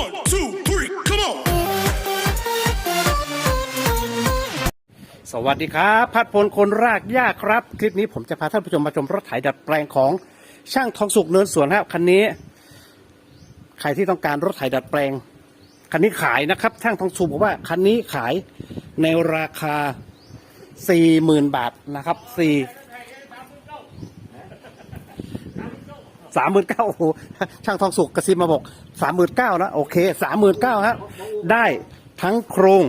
One, two, three, come on. สวัสดีครับ พัดพลคนรากหญ้าครับ คลิปนี้ผมจะพาท่านผู้ชมมาชมรถไถดัดแปลงของช่างทองสุกเนินสวนครับคันนี้ ใครที่ต้องการรถไถดัดแปลง คันนี้ขายนะครับ ช่างทองสุกบอกว่าคันนี้ขายในราคาสี่หมื่นบาทนะครับสี่ สามหมื่นเก้าโอ้โหช่างทองสุกกระซิบมาบอกสามหมื่นเก้านะโอเคสามหมื่นเก้าฮะได้ทั้งโครง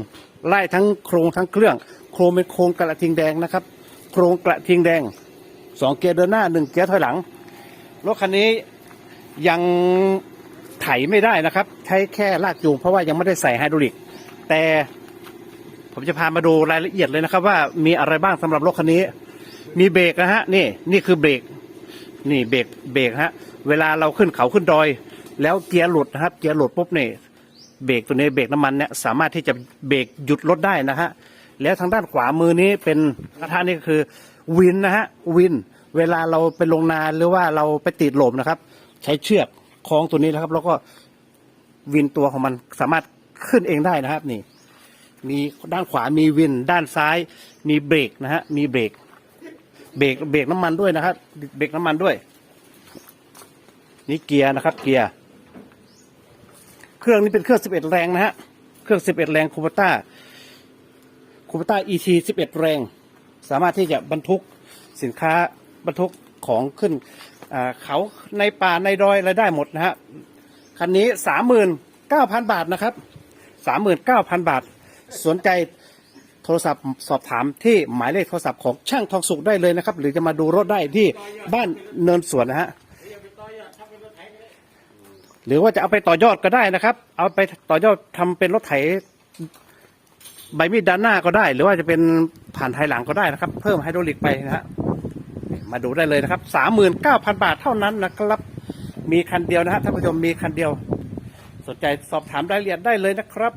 ไล่ทั้งโครงทั้งเครื่อง โครงเป็นโครงกระทิงแดงนะครับ โครงกระทิงแดงสองเกียร์เดินหน้าหนึ่งเกียร์ถอยหลังรถคันนี้ยังไถไม่ได้นะครับ ใช้แค่ลากจูงเพราะว่ายังไม่ได้ใส่ไฮดรอลิก แต่ผมจะพามาดูรายละเอียดเลยนะครับ ว่ามีอะไรบ้างสำหรับรถคันนี้ มีเบรกนะฮะนี่นี่คือเบรก นี่เบรกเบรกฮะ เวลาเราขึ้นเขาขึ้นดอย แล้วเกียร์หลุดนะครับ เกียร์หลุดปุ๊บเนี่ยเบรกตัวนี้เบรกน้ำมันเนี่ยสามารถที่จะเบรกหยุดรถได้นะฮะแล้วทางด้านขวามือนี้เป็นกระทะนี่ก็คือวินนะฮะวิน เวลาเราไปลงนาหรือว่าเราไปติดหลมนะครับ ใช้เชือกคล้องตัวนี้นะครับ แล้วก็วินตัวของมันสามารถขึ้นเองได้นะครับนี่ มีด้านขวามีวิน ด้านซ้ายมีเบรกนะฮะมีเบรก เบรกเบรกน้ำมันด้วยนะครับเบรกน้ำมันด้วย นี่เกียร์นะครับ เกียร์เครื่องนี้เป็นเครื่อง11แรงนะฮะเครื่อง11แรงคูปต้าคูปต้า ET 11แรง สามารถที่จะบรรทุกสินค้าบรรทุกของขึ้นเขาในป่าในดอยอะไรได้หมดนะฮะคันนี้39,000บาทนะครับ39,000บาท สนใจ โทรศัพท์สอบถามที่หมายเลขโทรศัพท์ของช่างทองสุขได้เลยนะครับ หรือจะมาดูรถได้ที่บ้านเนินสวนนะฮะหรือว่าจะเอาไปต่อยอดก็ได้นะครับ เอาไปต่อยอดทำเป็นรถไถใบมีดด้านหน้าก็ได้ หรือว่าจะเป็นผ่านไทยหลังก็ได้นะครับ เพิ่มไฮดรอลิกไปนะฮะมาดูได้เลยนะครับสามหมื่นเก้าพันบาทเท่านั้นนะครับ มีคันเดียวนะฮะท่านผู้ชมมีคันเดียว สนใจสอบถามรายละเอียดได้เลยนะครับ